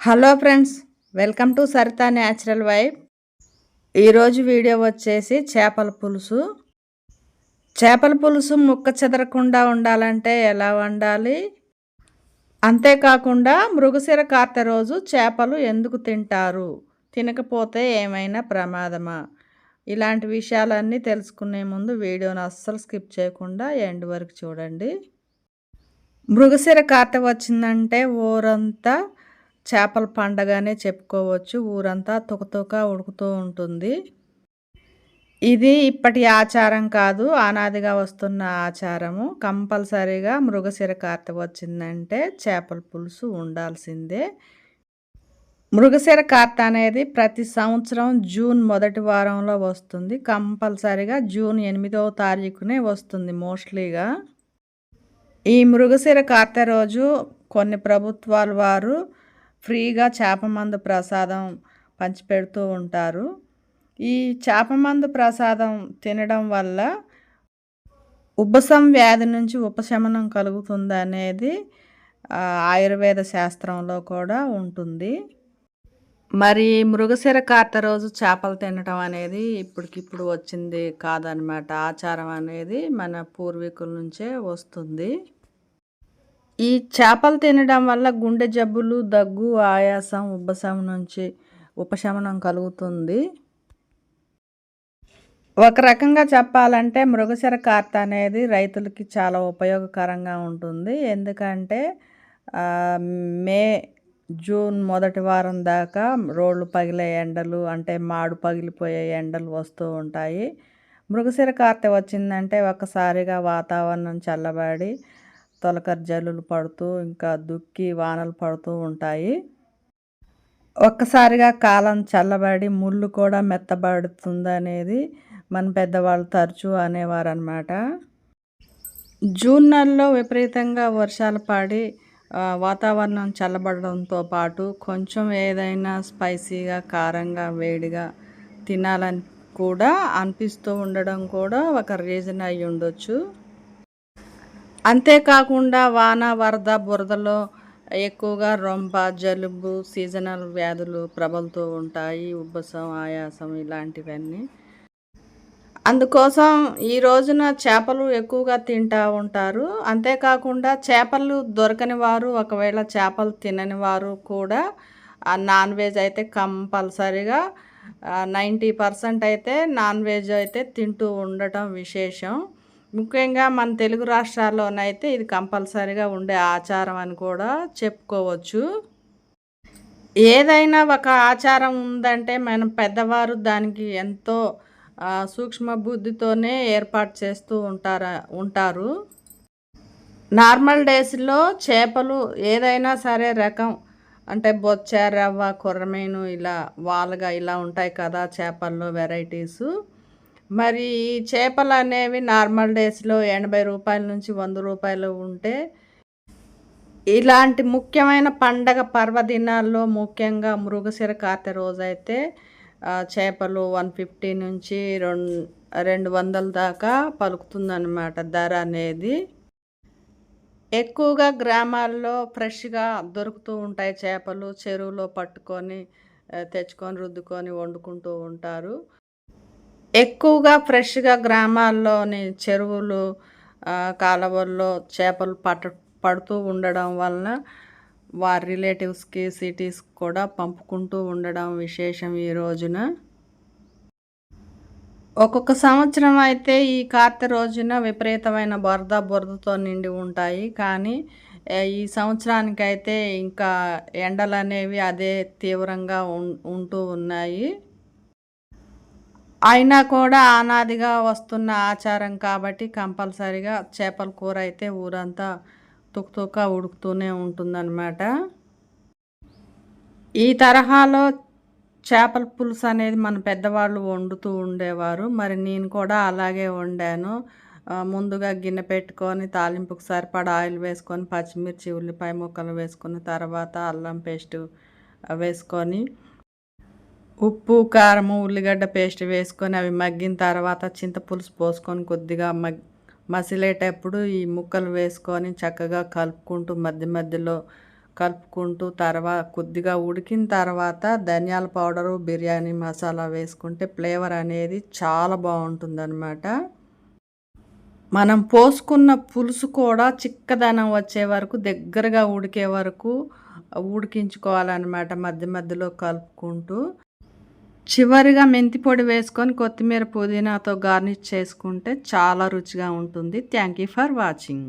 Hello friends welcome to Saritha natural vibe. ఈరోజు video వచ్చేసి చేపల పులుసు. చేపల పులుసు ముక్క చెదరకుండా ఉండాలంటే ఎలా వండాలి? అంతేకాకుండా మృగశిర కార్త రోజు చేపలు ఎందుకు తింటారు? తినకపోతే ఏమైనా ప్రమాదమా? ఇలాంటి విషయాలన్నీ తెలుసుకునే ముందు వీడియోను అస్సలు స్కిప్ చేయకుండా ఎండ్ వరకు చూడండి. మృగశిర కార్త వచ్చిందంటే ఊరంతా చేపల పండగనే చెప్పుకోవచ్చు. ఊరంతా తుకతుక ఉడుకుతూ ఉంటుంది. ఇది ఇప్పటి ఆచారం కాదు. అనాదిగా వస్తున్న ఆచారము. కంపల్సరీగా మృగశిర కార్త వచ్చిందంటే చేపల పులుసు ఉండాల్సిందే. మృగశిర కార్త అనేది ప్రతి సంవత్సరం జూన్ మొదటి వారంలో వస్తుంది. కంపల్సరీగా జూన్ ఎనిమిదవ తారీఖునే వస్తుంది మోస్ట్లీగా. ఈ మృగశిర కార్త రోజు కొన్ని ప్రభుత్వాల వారు ఫ్రీగా చేపమందు ప్రసాదం పంచిపెడుతూ ఉంటారు. ఈ చేపమందు ప్రసాదం తినడం వల్ల ఉబ్బసం వ్యాధి నుంచి ఉపశమనం కలుగుతుంది అనేది ఆయుర్వేద శాస్త్రంలో కూడా ఉంటుంది. మరి మృగశిర కార్త రోజు చేపలు తినటం అనేది ఇప్పటికిప్పుడు వచ్చింది కాదనమాట. ఆచారం అనేది మన పూర్వీకుల నుంచే వస్తుంది. ఈ చేపలు తినడం వల్ల గుండె జబ్బులు దగ్గు ఆయాసం ఉపశమనం నుంచి ఉపశమనం కలుగుతుంది. ఒక రకంగా చెప్పాలంటే మృగశిర కార్త అనేది రైతులకి చాలా ఉపయోగకరంగా ఉంటుంది. ఎందుకంటే మే జూన్ మొదటి వారం దాకా రోడ్లు పగిలే ఎండలు అంటే మాడు పగిలిపోయే ఎండలు వస్తూ ఉంటాయి. మృగశిర కార్తె వచ్చిందంటే ఒకసారిగా వాతావరణం చల్లబడి తొలకరి జల్లులు పడుతూ ఇంకా దుక్కి వానలు పడుతూ ఉంటాయి. ఒక్కసారిగా కాలం చల్లబడి ముళ్ళు కూడా మెత్తబడుతుంది అనేది మన పెద్దవాళ్ళు తరచూ అనేవారు అనమాట జూన్ నెలలో విపరీతంగా వర్షాలు పడి వాతావరణం చల్లబడడంతో పాటు కొంచెం ఏదైనా స్పైసీగా కారంగా వేడిగా తినాలని కూడా అనిపిస్తూ ఉండడం కూడా ఒక రీజన్ అయి ఉండొచ్చు అంతేకాకుండా వాన వరద బురదలో ఎక్కువగా రొంప జలుబు సీజనల్ వ్యాధులు ప్రబలుతూ ఉంటాయి. ఉబ్బసం ఆయాసం ఇలాంటివన్నీ. అందుకోసం ఈ రోజున చేపలు ఎక్కువగా తింటూ ఉంటారు. అంతేకాకుండా చేపలు దొరకని వారు ఒకవేళ చేపలు తినని వారు కూడా నాన్ వెజ్ అయితే కంపల్సరిగా నైంటీ పర్సెంట్ అయితే నాన్ వెజ్ అయితే తింటూ ఉండటం విశేషం. ముఖ్యంగా మన తెలుగు రాష్ట్రాల్లోనైతే ఇది కంపల్సరీగా ఉండే ఆచారం అని కూడా చెప్పుకోవచ్చు. ఏదైనా ఒక ఆచారం ఉందంటే మన పెద్దవారు దానికి ఎంతో సూక్ష్మ బుద్ధితోనే ఏర్పాటు చేస్తూ ఉంటారా ఉంటారు. నార్మల్ డేస్లో చేపలు ఏదైనా సరే రకం అంటే బొచ్చ రవ్వ కొర్రమీను ఇలా వాలుగా ఇలా ఉంటాయి కదా చేపల్లో వెరైటీసు. మరి ఈ చేపలు అనేవి నార్మల్ డేస్లో ఎనభై రూపాయల నుంచి వంద రూపాయలు ఉంటే ఇలాంటి ముఖ్యమైన పండగ పర్వదినాల్లో ముఖ్యంగా మృగశిర కార్తె రోజైతే చేపలు వన్ ఫిఫ్టీ నుంచి రెండు రెండు వందల దాకా పలుకుతుందన్నమాట ధర అనేది. ఎక్కువగా గ్రామాల్లో ఫ్రెష్గా దొరుకుతూ ఉంటాయి చేపలు చెరువులో పట్టుకొని తెచ్చుకొని రుద్దుకొని వండుకుంటూ ఉంటారు. ఎక్కువగా ఫ్రెష్గా గ్రామాల్లోని చెరువులు కాలవల్లో చేపలు పట్ట పడుతూ ఉండడం వలన వారి రిలేటివ్స్కి సిటీస్కి కూడా పంపుకుంటూ ఉండడం విశేషం ఈ రోజున. ఒక్కొక్క సంవత్సరం అయితే ఈ కార్తె రోజున విపరీతమైన బురద బురదతో నిండి ఉంటాయి. కానీ ఈ సంవత్సరానికి అయితే ఇంకా ఎండలు అనేవి అదే తీవ్రంగా ఉంటూ ఉన్నాయి. అయినా కూడా అనాదిగా వస్తున్న ఆచారం కాబట్టి కంపల్సరిగా చేపల కూర అయితే ఊరంతా తుక్తుక్క ఉడుకుతూనే ఉంటుందన్నమాట. ఈ తరహాలో చేపల పులుసు అనేది మన పెద్దవాళ్ళు వండుతూ ఉండేవారు. మరి నేను కూడా అలాగే వండాను. ముందుగా గిన్నె పెట్టుకొని తాలింపుకు సరిపడా ఆయిల్ వేసుకొని పచ్చిమిర్చి ఉల్లిపాయ ముక్కలు వేసుకున్న తర్వాత అల్లం పేస్ట్ వేసుకొని ఉప్పు కారము ఉల్లిగడ్డ పేస్ట్ వేసుకొని అవి మగ్గిన తర్వాత చింతపులుసు పోసుకొని కొద్దిగా మగ్ మసిలేటప్పుడు ఈ ముక్కలు వేసుకొని చక్కగా కలుపుకుంటూ మధ్య మధ్యలో కలుపుకుంటూ తర్వాత కొద్దిగా ఉడికిన తర్వాత ధనియాల పౌడరు బిర్యానీ మసాలా వేసుకుంటే ఫ్లేవర్ అనేది చాలా బాగుంటుందన్నమాట. మనం పోసుకున్న పులుసు కూడా చిక్కదనం వచ్చే వరకు దగ్గరగా ఉడికే వరకు ఉడికించుకోవాలన్నమాట మధ్య మధ్యలో కలుపుకుంటూ. చివరిగా మెంతి పొడి వేసుకొని కొత్తిమీర పుదీనాతో గార్నిష్ చేసుకుంటే చాలా రుచిగా ఉంటుంది. Thank you for watching